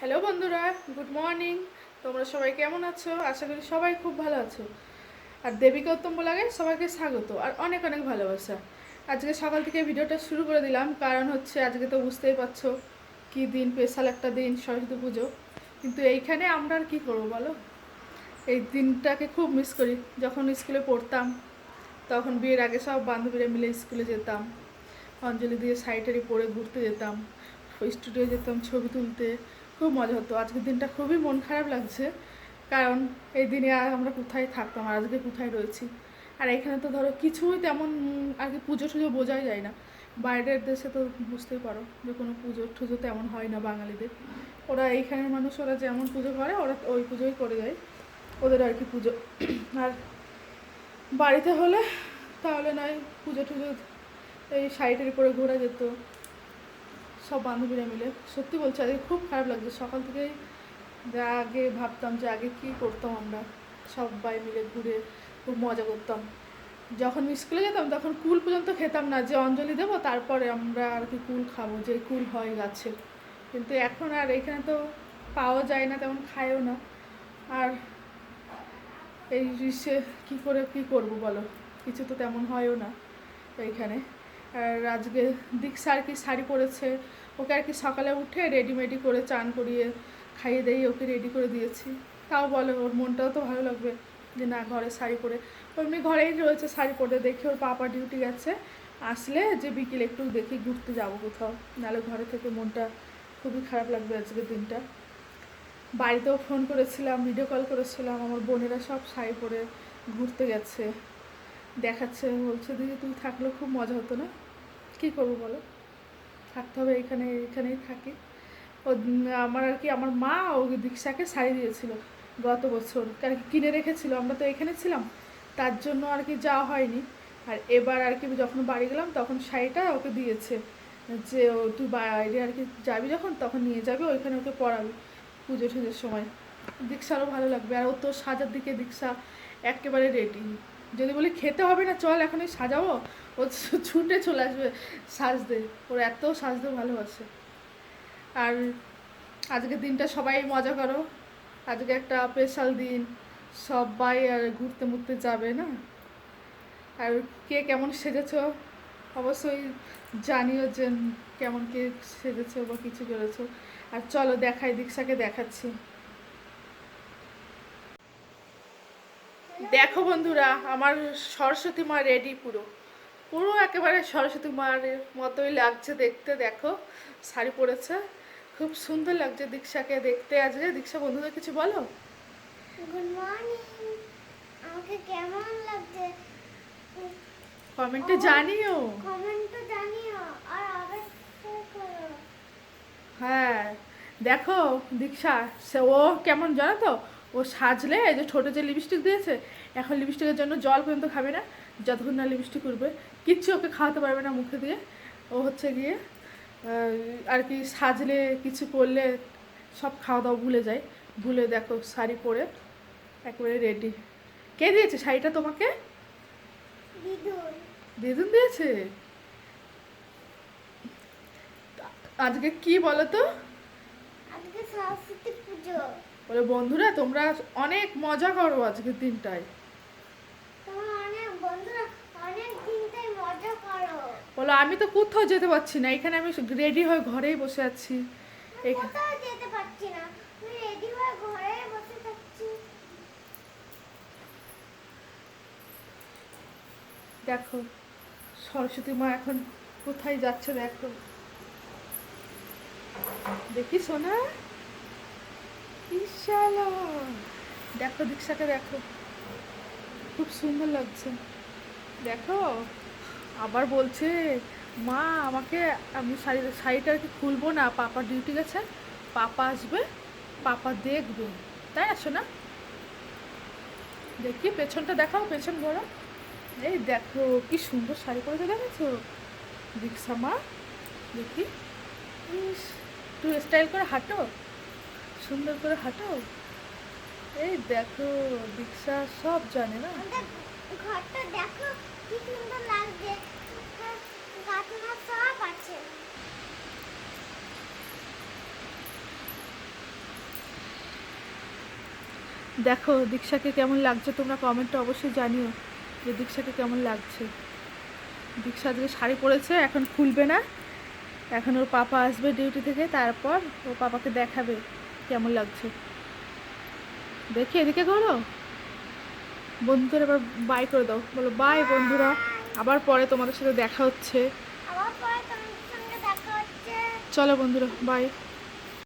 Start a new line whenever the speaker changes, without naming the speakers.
Hello বন্ধুরা, good morning. তোমরা সবাই কেমন আছো? আশা করি সবাই খুব ভালো আছো। আর দেবীকে উত্তম লাগে সবাইকে স্বাগত আর অনেক অনেক ভালোবাসা। আজকে সকাল থেকে ভিডিওটা শুরু করে দিলাম, কারণ হচ্ছে আজকে তো বুঝতেই পারছ কি দিন স্পেশাল একটা দিন, সরস্বতী পুজো। কিন্তু এইখানে আমরা আর কী করব বলো? এই দিনটাকে খুব মিস করি। যখন স্কুলে পড়তাম, তখন বিয়ের আগে সব বান্ধবীরা মিলে স্কুলে যেতাম। অঞ্জলি দিয়ে সাইটারি পরে ঘুরতে যেতাম। স্টুডিও যেতাম ছবি তুলতে, খুব মজা হতো। আজকের দিনটা খুবই মন খারাপ লাগছে, কারণ এই দিনে আর আমরা কোথায় থাকতাম আর আজকে কোথায় রয়েছি? আর এখানে তো ধরো কিছুই তেমন আর কি পুজো টুজো বোঝাই যায় না। বাইরের দেশে তো বুঝতেই পারো যে কোনো পুজো টুজো তেমন হয় না বাঙালিদের। ওরা এইখানের মানুষ, ওরা যেমন পুজো করে, ওরা ওই পুজোই করে যায়। ওদের আর কি পুজো। আর বাড়িতে হলে তাহলে নয়, পুজো টুজো এই সাইডের উপরে ঘোরা যেত। সব বান্ধবীরা মিলে। সত্যি বলছি, আজকে খুব খারাপ লাগছে। সকাল থেকেই যা আগে ভাবতাম যে আগে কী করতাম আমরা, সবাই মিলে ঘুরে খুব মজা করতাম। যখন স্কুলে যেতাম, তখন কুল পর্যন্ত খেতাম না, যে অঞ্জলি দেবো, তারপরে আমরা আর কি কুল খাব, যে কুল হয় গাছে। কিন্তু এখন আর এখানে তো পাওয়া যায় না, তেমন খায়ও না। আর এই গ্রীষ্মে কী করে কী করব বলো? কিছু তো তেমন হয়ও না এইখানে। আর আজকে দীক্ষা আর কি শাড়ি পরেছে, ওকে আর কি সকালে উঠে রেডিমেডি করে চান করিয়ে খাইয়ে দিয়ে ওকে রেডি করে দিয়েছি। তাও বলে ওর মনটাও তো ভালো লাগবে যে না, ঘরে শাড়ি পরে। এমনি ঘরেই রয়েছে শাড়ি পরে দেখি ওর পাপা ডিউটি গেছে আসলে যে বিকেলে একটু দেখি ঘুরতে যাব কোথাও, নাহলে ঘরে থেকে মনটা খুবই খারাপ লাগবে আজকের দিনটা। বাড়িতেও ফোন করেছিলাম ভিডিও কল করেছিলাম, আমার বোনেরা সব শাড়ি পরে ঘুরতে গেছে। দেখাচ্ছে, বলছে, দিদি, তুই থাকলে খুব মজা হতো না? কী করব বলো? থাকতে হবে এখানে, এখানেই থাকি। ও, আমার আর কি, আমার মা ও দীক্ষাকে শাড়ি দিয়েছিল গত বছর। কারণ কি, কিনে রেখেছিল, আমরা তো এখানে ছিলাম। তার জন্য আর কি যাওয়া হয়নি। আর এবার আর কি যখন বাড়ি গেলাম, তখন শাড়িটা ওকে দিয়েছে যে, ও, তুই বাইরে আর কি যাবি যখন, তখন নিয়ে যাবি, ওইখানে ওকে পড়াবি পুজো টুজোর সময়। দীক্ষারও ভালো লাগবে। আর ও তো সাজার দিকে দীক্ষা একেবারে রেডি যদি বলি খেতে হবে না, চল এখনই সাজাবো। ও ছুটে চলে আসবে সাজতে। ওর এত সাজতে ভালোবাসে। আর আজকের দিনটা সবাই মজা করো। আজকে একটা স্পেশাল দিন। সবাই আর ঘুরতে মুরতে যাবে না? আর কে কেমন সেজেছো? অবশ্যই জানিও যে কেমন কে সেজেছো বা কিছু করেছ। আর চলো দেখাই, দীক্ষাকে দেখাচ্ছি। দেখো বন্ধুরা আমার সরস্বতী মা রেডি পুরো। পুরো একেবারে সরস্বতী মার মতোই লাগছে দেখতে দেখো শাড়ি পরেছে। খুব সুন্দর লাগছে দীক্ষাকে দেখতে আজকে। দীক্ষা বন্ধুদের কিছু বলো?
গুড মর্নিং আমাকে কেমন লাগছে?
কমেন্টে জানিও।
কমেন্টে জানিও আর
হ্যাঁ দেখো দীক্ষা সে ও কেমন জানো তো? ও সাজলে এই যে ছোটো যে লিপস্টিক দিয়েছে, এখন লিপস্টিকের জন্য জল পর্যন্ত খাবে না, যতক্ষণ না লিপস্টিক করবে কিচ্ছু ওকে খাওয়াতে পারবে না মুখে দিয়ে। ও হচ্ছে গিয়ে আর কি সাজলে, কিছু করলে সব খাওয়া দাওয়া ভুলে যায়। ভুলে দেখো শাড়ি পরে একেবারে রেডি কে দিয়েছে শাড়িটা তোমাকে?
দিদুন
দিয়েছে? আজকে কি বলো তো?
আজকে সরস্বতী পুজো।
বলে বন্ধুরা তোমরা অনেক মজা করো আজকের দিনটায়। বলো আমি তো কোথাও যেতে পারছি না এখানে আমি রেডি হয়ে ঘরেই বসে আছি। দেখো সরস্বতী মা এখন কোথায় যাচ্ছে দেখো। দেখি সোনা। ইশালা দেখো, দীক্ষাকে দেখো। খুব সুন্দর লাগছে। দেখো, আবার বলছে, মা, আমাকে, আমি শাড়ি, শাড়িটা আর কি খুলবো না। পাপা ডিউটি গেছে। পাপা আসবে, পাপা দেখবে। তাই আসো না দেখি, পেছনটা দেখাও, পেছন বড় এই দেখো, কি সুন্দর শাড়ি পরেছে, দেখেছ? দীক্ষা মা, দেখি। একটু স্টাইল করে হাঁটো। সুন্দর করে হাঁটো এই দেখো দীক্ষা সব জানে না?
ঘরটা দেখো কি সুন্দর লাগছে। গাছনা সব আছে।
দেখো দীক্ষাকে কেমন লাগছে? তোমরা কমেন্টে অবশ্যই জানিও যে দীক্ষাকে কেমন লাগছে। দীক্ষা আজকে শাড়ি পরেছে এখন খুলবে না। এখন ওর পাপা আসবে ডিউটি থেকে তারপর ও পাপাকে দেখাবে। কেমন লাগছে? দেখি এদিকে করো। বন্ধুদের এবার বাই করে দাও। বলো বাই বন্ধুরা। আবার পরে তোমাদের সাথে
দেখা হচ্ছে।
চলো বন্ধুরা বাই